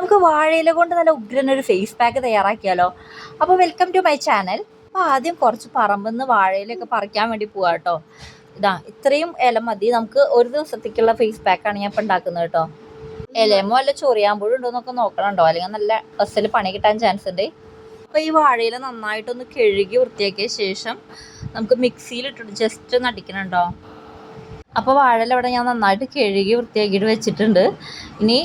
നമുക്ക് വാഴയില കൊണ്ട് നല്ല ഉഗ്രനൊരു ഫേസ് പാക്ക് തയ്യാറാക്കിയാലോ? അപ്പോൾ വെൽക്കം ടു മൈ ചാനൽ അപ്പോൾ ആദ്യം കുറച്ച് പറമ്പെന്ന് വാഴയിലൊക്കെ പറിക്കാൻ വേണ്ടി പോവാം കേട്ടോ ഇതാ ഇത്രയും ഇല മതി. നമുക്ക് ഒരു ദിവസത്തേക്കുള്ള ഫേസ് പാക്കാണ് ഞാൻ ഇപ്പം ഉണ്ടാക്കുന്നത് കേട്ടോ ഇലയമോ അല്ല ചൊറിയാമ്പുഴും ഉണ്ടോ എന്നൊക്കെ നോക്കണുണ്ടോ? അല്ലെങ്കിൽ നല്ല ബസ്സിൽ പണി കിട്ടാൻ ചാൻസ് ഉണ്ട്. അപ്പോൾ ഈ വാഴയില നന്നായിട്ടൊന്ന് കഴുകി വൃത്തിയാക്കിയ ശേഷം നമുക്ക് മിക്സിയിലിട്ടിട്ട് ജസ്റ്റ് ഒന്ന് അടിക്കണുണ്ടോ? അപ്പോൾ വാഴയില ഞാൻ നന്നായിട്ട് കഴുകി വൃത്തിയാക്കിയിട്ട് വെച്ചിട്ടുണ്ട്. ഇനി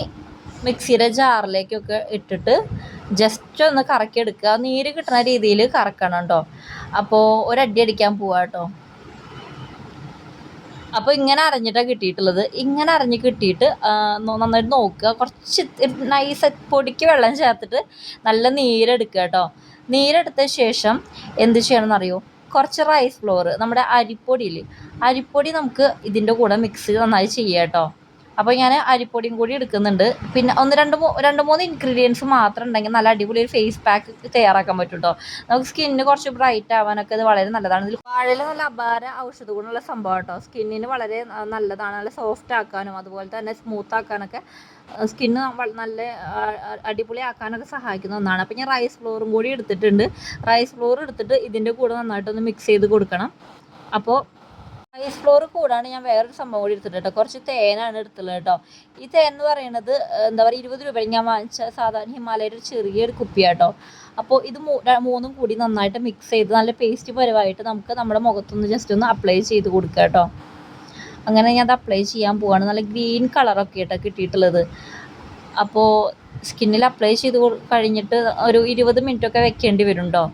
മിക്സിയുടെ ജാറിലേക്കൊക്കെ ഇട്ടിട്ട് ജസ്റ്റ് ഒന്ന് കറക്കിയെടുക്കുക. നീര് കിട്ടുന്ന രീതിയിൽ കറക്കണം കേട്ടോ അപ്പോൾ ഒരടി അടിക്കാൻ പോവാ കേട്ടോ അപ്പോൾ ഇങ്ങനെ അരഞ്ഞിട്ടാണ് കിട്ടിയിട്ടുള്ളത്. ഇങ്ങനെ അരഞ്ഞ് കിട്ടിയിട്ട് നന്നായിട്ട് നോക്കുക. കുറച്ച് നൈസ് പൊടിക്ക് വെള്ളം ചേർത്തിട്ട് നല്ല നീരെടുക്കുക കേട്ടോ നീരെടുത്ത ശേഷം എന്ത് ചെയ്യണമെന്ന് അറിയോ കുറച്ച് റൈസ് ഫ്ലോർ നമ്മുടെ അരിപ്പൊടിയിൽ അരിപ്പൊടി നമുക്ക് ഇതിന്റെ കൂടെ മിക്സ് നന്നായി ചെയ്യാം കേട്ടോ അപ്പോൾ ഞാൻ അരിപ്പൊടിയും കൂടി എടുക്കുന്നുണ്ട്. പിന്നെ ഒന്ന് രണ്ട് രണ്ട് മൂന്ന് ഇൻഗ്രീഡിയൻസ് മാത്രം ഉണ്ടെങ്കിൽ നല്ല അടിപൊളി ഒരു ഫേസ് പാക്ക് തയ്യാറാക്കാൻ പറ്റും കേട്ടോ നമുക്ക് സ്കിന്നിന് കുറച്ച് ബ്രൈറ്റ് ആവാനൊക്കെ ഇത് വളരെ നല്ലതാണ്. ഇതിൽ വാഴയിൽ നല്ല അപാര ഔഷധ ഗുണമുള്ള സംഭവം കേട്ടോ. സ്കിന്നിന് വളരെ നല്ലതാണ്. നല്ല സോഫ്റ്റ് ആക്കാനും അതുപോലെ തന്നെ സ്മൂത്ത് ആക്കാനൊക്കെ സ്കിന്ന് നല്ല അടിപൊളി ആക്കാനൊക്കെ സഹായിക്കുന്ന ഒന്നാണ്. അപ്പോൾ ഞാൻ റൈസ് ഫ്ലോറും കൂടി എടുത്തിട്ടുണ്ട്. റൈസ് ഫ്ലോർ എടുത്തിട്ട് ഇതിന്റെ കൂടെ നന്നായിട്ടൊന്ന് മിക്സ് ചെയ്ത് കൊടുക്കണം. അപ്പോൾ റൈസ് ഫ്ലോർ കൂടാണ് ഞാൻ വേറൊരു സംഭവം കൂടി എടുത്തിട്ട് കേട്ടോ. കുറച്ച് തേനാണ് എടുത്തുള്ളത് കേട്ടോ. ഈ തേൻ എന്ന് പറയുന്നത് എന്താ പറയുക ഇരുപത് രൂപയിൽ ഞാൻ വാങ്ങിച്ച സാധാരണ ഹിമാലയുടെ ഒരു ചെറിയൊരു കുപ്പിയാണ് കേട്ടോ. അപ്പോൾ ഇത് മൂന്നും കൂടി നന്നായിട്ട് മിക്സ് ചെയ്ത് നല്ല പേസ്റ്റ് പരമായിട്ട് നമുക്ക് നമ്മുടെ മുഖത്തൊന്ന് ജസ്റ്റ് ഒന്ന് അപ്ലൈ ചെയ്ത് കൊടുക്കുക കേട്ടോ. അങ്ങനെ ഞാൻ അത് അപ്ലൈ ചെയ്യാൻ പോവാണ്. നല്ല ഗ്രീൻ കളറൊക്കെ കേട്ടോ കിട്ടിയിട്ടുള്ളത്. അപ്പോൾ സ്കിന്നിൽ അപ്ലൈ ചെയ്ത് കഴിഞ്ഞിട്ട് ഒരു ഇരുപത് മിനിറ്റൊക്കെ വെക്കേണ്ടി വരും കേട്ടോ.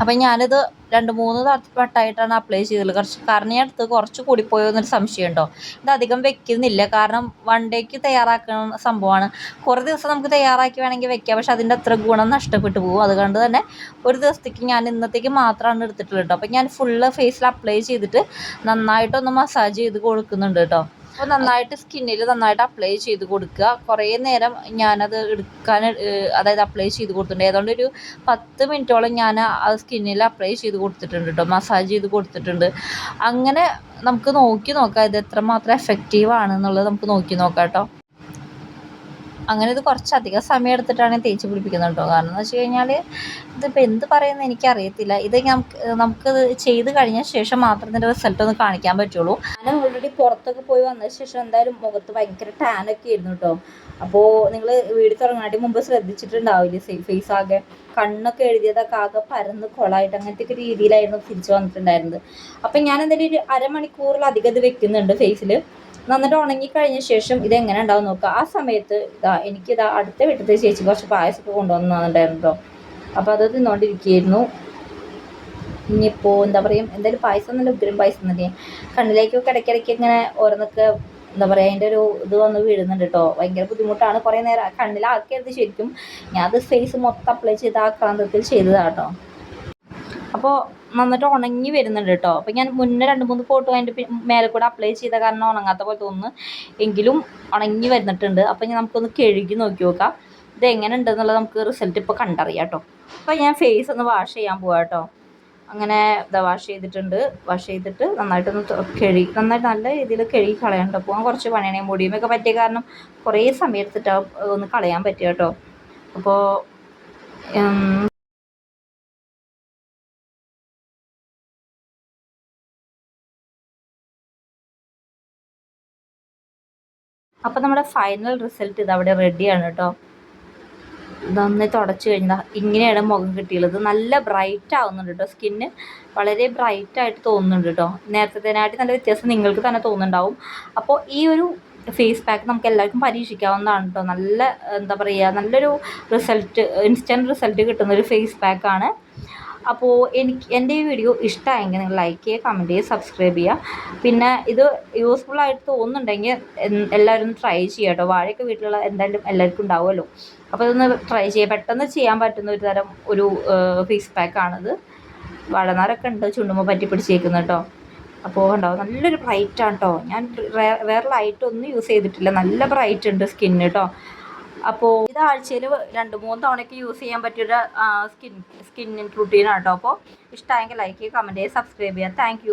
അപ്പം ഞാനിത് രണ്ട് മൂന്ന് വട്ടമായിട്ടാണ് അപ്ലൈ ചെയ്തത്. കുറച്ച് കാരണം ഞാൻ അടുത്ത് കുറച്ച് കൂടിപ്പോയോ സംശയം ഉണ്ടോ ഇത് അധികം വെക്കുന്നില്ല. കാരണം വൺ ഡേക്ക് തയ്യാറാക്കുന്ന സംഭവമാണ്. കുറേ ദിവസം നമുക്ക് തയ്യാറാക്കി വേണമെങ്കിൽ വെക്കാം. പക്ഷെ അതിന്റെ അത്ര ഗുണം നഷ്ടപ്പെട്ടു പോകും. അതുകൊണ്ട് തന്നെ ഒരു ദിവസത്തേക്ക് ഞാൻ ഇന്നത്തേക്ക് മാത്രമാണ് എടുത്തിട്ടുള്ളത് കേട്ടോ അപ്പം ഞാൻ ഫുള്ള് ഫേസിൽ അപ്ലൈ ചെയ്തിട്ട് നന്നായിട്ടൊന്ന് മസാജ് ചെയ്ത് കൊടുക്കുന്നുണ്ട് കേട്ടോ അപ്പോൾ നന്നായിട്ട് സ്കിന്നിൽ നന്നായിട്ട് അപ്ലൈ ചെയ്ത് കൊടുക്കുക. കുറേ നേരം ഞാനത് എടുക്കാൻ അതായത് അപ്ലൈ ചെയ്ത് കൊടുത്തിട്ടുണ്ട്. ഏതാണ്ട് ഒരു പത്ത് മിനിറ്റോളം ഞാൻ ആ സ്കിന്നിൽ അപ്ലൈ ചെയ്ത് കൊടുത്തിട്ടുണ്ട് കേട്ടോ മസാജ് ചെയ്ത് കൊടുത്തിട്ടുണ്ട്. അങ്ങനെ നമുക്ക് നോക്കി നോക്കാം. ഇത് എത്രമാത്രം എഫക്റ്റീവ് ആണെന്നുള്ളത് നമുക്ക് നോക്കി നോക്കാം കേട്ടോ അങ്ങനെ ഇത് കുറച്ചധികം സമയം എടുത്തിട്ടാണ് തേച്ച് പിടിപ്പിക്കുന്നത് കേട്ടോ. കാരണം എന്ന് വെച്ച് കഴിഞ്ഞാൽ ഇതിപ്പോൾ എന്ത് പറയുന്നത് എനിക്കറിയത്തില്ല. ഇത് നമുക്ക് നമുക്ക് ചെയ്ത് കഴിഞ്ഞ ശേഷം മാത്രം ഇതിന്റെ റിസൾട്ട് ഒന്ന് കാണിക്കാൻ പറ്റുള്ളൂ. ഞാൻ ഓൾറെഡി പുറത്തൊക്കെ പോയി വന്ന ശേഷം എന്തായാലും മുഖത്ത് ഭയങ്കര ടാനൊക്കെ ആയിരുന്നു കേട്ടോ. അപ്പോൾ നിങ്ങൾ വീട് തുടങ്ങാട്ടി മുമ്പ് ശ്രദ്ധിച്ചിട്ടുണ്ടാവില്ലേ? ഫേസ് ആകെ കണ്ണൊക്കെ എഴുതിയതൊക്കെ ആകെ പരന്ന് കൊളായിട്ട് അങ്ങനത്തെ ഒക്കെ രീതിയിലായിരുന്നു തിരിച്ചു വന്നിട്ടുണ്ടായിരുന്നത്. അപ്പം ഞാൻ എന്തായാലും ഒരു അരമണിക്കൂറിലധികം ഇത് വെക്കുന്നുണ്ട് ഫേസിൽ നന്നിട്ട് ഉണങ്ങി കഴിഞ്ഞ ശേഷം ഇത് എങ്ങനെ ഉണ്ടാവും നോക്കുക ആ സമയത്ത് ഇതാ എനിക്കിതാ അടുത്ത വീട്ടിലത്തെ ചേച്ചി കുറച്ച് പായസമൊക്കെ കൊണ്ടുവന്ന് തന്നിട്ടുണ്ടായിരുന്നു കേട്ടോ അപ്പോൾ അത് തിന്നുകൊണ്ടിരിക്കുകയായിരുന്നു ഇനിയിപ്പോൾ എന്താ പറയുക എന്തായാലും പായസം നല്ല ഉഗ്രം പായസം തന്നെ. കണ്ണിലേക്കൊക്കെ ഇടയ്ക്കിടയ്ക്ക് ഇങ്ങനെ ഓരോന്നൊക്കെ എന്താ പറയുക അതിന്റെ ഒരു ഇത് വന്ന് വീഴുന്നുണ്ട് കേട്ടോ ഭയങ്കര ബുദ്ധിമുട്ടാണ്. കുറേ നേരം കണ്ണിലാക്കരുത് ശരിക്കും. ഞാൻ അത് ഫേസ് മൊത്തം അപ്ലൈ ചെയ്ത് ആ ക്രാന്തത്തിൽ ചെയ്തതാണ് കേട്ടോ അപ്പോൾ നന്നിട്ട് ഉണങ്ങി വരുന്നുണ്ട് കേട്ടോ. അപ്പോൾ ഞാൻ മുന്നേ രണ്ട് മൂന്ന് ഫോട്ടോ അതിന്റെ മേലെ കൂടെ അപ്ലൈ ചെയ്ത കാരണം ഉണങ്ങാത്ത പോലെ തോന്നുന്നു. എങ്കിലും ഉണങ്ങി വരുന്നിട്ടുണ്ട്. അപ്പോൾ ഞാൻ നമുക്കൊന്ന് കഴുകി നോക്കി നോക്കാം. ഇത് എങ്ങനെ ഉണ്ടെന്നുള്ളത് നമുക്ക് റിസൾട്ട് ഇപ്പോൾ കണ്ടറിയാം കേട്ടോ. അപ്പോൾ ഞാൻ ഫേസ് ഒന്ന് വാഷ് ചെയ്യാൻ പോവാം കേട്ടോ. അങ്ങനെ ഇതാ വാഷ് ചെയ്തിട്ടുണ്ട്. വാഷ് ചെയ്തിട്ട് നന്നായിട്ടൊന്ന് കഴുകി നന്നായിട്ട് നല്ല രീതിയിൽ കഴുകി കളയണ്ട പോകാൻ കുറച്ച് പണിയാണ് മുടിയുമൊക്കെ പറ്റിയ കാരണം കുറേ സമയം ഒന്ന് കളയാൻ പറ്റുക കേട്ടോ. അപ്പോൾ അപ്പോൾ നമ്മുടെ ഫൈനൽ റിസൾട്ട് ഇത് അവിടെ റെഡിയാണ് കേട്ടോ നന്നായി തുടച്ചു കഴിഞ്ഞാൽ ഇങ്ങനെയാണ് മുഖം കിട്ടിയുള്ളത്. നല്ല ബ്രൈറ്റ് ആവുന്നുണ്ട് കേട്ടോ സ്കിന്ന് വളരെ ബ്രൈറ്റ് ആയിട്ട് തോന്നുന്നുണ്ട് കേട്ടോ നേരത്തേനായിട്ട് നല്ല വ്യത്യാസം നിങ്ങൾക്ക് തന്നെ തോന്നുന്നുണ്ടാവും. അപ്പോൾ ഈ ഒരു ഫേസ് പാക്ക് നമുക്ക് എല്ലാവർക്കും പരീക്ഷിക്കാവുന്നതാണ് കേട്ടോ നല്ല എന്താ പറയുക നല്ലൊരു റിസൾട്ട് ഇൻസ്റ്റന്റ് റിസൾട്ട് കിട്ടുന്ന ഒരു ഫേസ് പാക്കാണ് അപ്പോൾ എനിക്ക് എന്റെ ഈ വീഡിയോ ഇഷ്ടമായെങ്കിൽ നിങ്ങൾ ലൈക്ക് ചെയ്യുക കമന്റ് ചെയ്യുക സബ്സ്ക്രൈബ് ചെയ്യുക. പിന്നെ ഇത് യൂസ്ഫുൾ തോന്നുന്നുണ്ടെങ്കിൽ എല്ലാവരും ട്രൈ ചെയ്യുക കേട്ടോ. വാഴയൊക്കെ വീട്ടിലുള്ള എന്തായാലും എല്ലാവർക്കും ഉണ്ടാവുമല്ലോ. അപ്പോൾ ഇതൊന്ന് ട്രൈ ചെയ്യുക. പെട്ടെന്ന് ചെയ്യാൻ പറ്റുന്ന ഒരു തരം ഒരു ഫേസ് പാക്കാണിത് വളനാരൊക്കെ ഉണ്ട് ചുണ്ടുമ്പോൾ പറ്റി പിടിച്ചേക്കുന്നത് കേട്ടോ. അപ്പോൾ ഉണ്ടാവും നല്ലൊരു ബ്രൈറ്റാണ് കേട്ടോ. ഞാൻ വേറെ ലൈറ്റ് ഒന്നും യൂസ് ചെയ്തിട്ടില്ല. നല്ല ബ്രൈറ്റ് ഉണ്ട് സ്കിന്ന് കേട്ടോ അപ്പോൾ ഇത് ആഴ്ചയിൽ രണ്ട് മൂന്ന് തവണയൊക്കെ യൂസ് ചെയ്യാൻ പറ്റിയൊരു സ്കിൻ സ്കിൻ റുട്ടീനാണ് കേട്ടോ അപ്പോൾ ഇഷ്ടമായെങ്കിൽ ലൈക്ക് ചെയ്യുക കമന്റ് ചെയ്യുക സബ്സ്ക്രൈബ് ചെയ്യുക താങ്ക്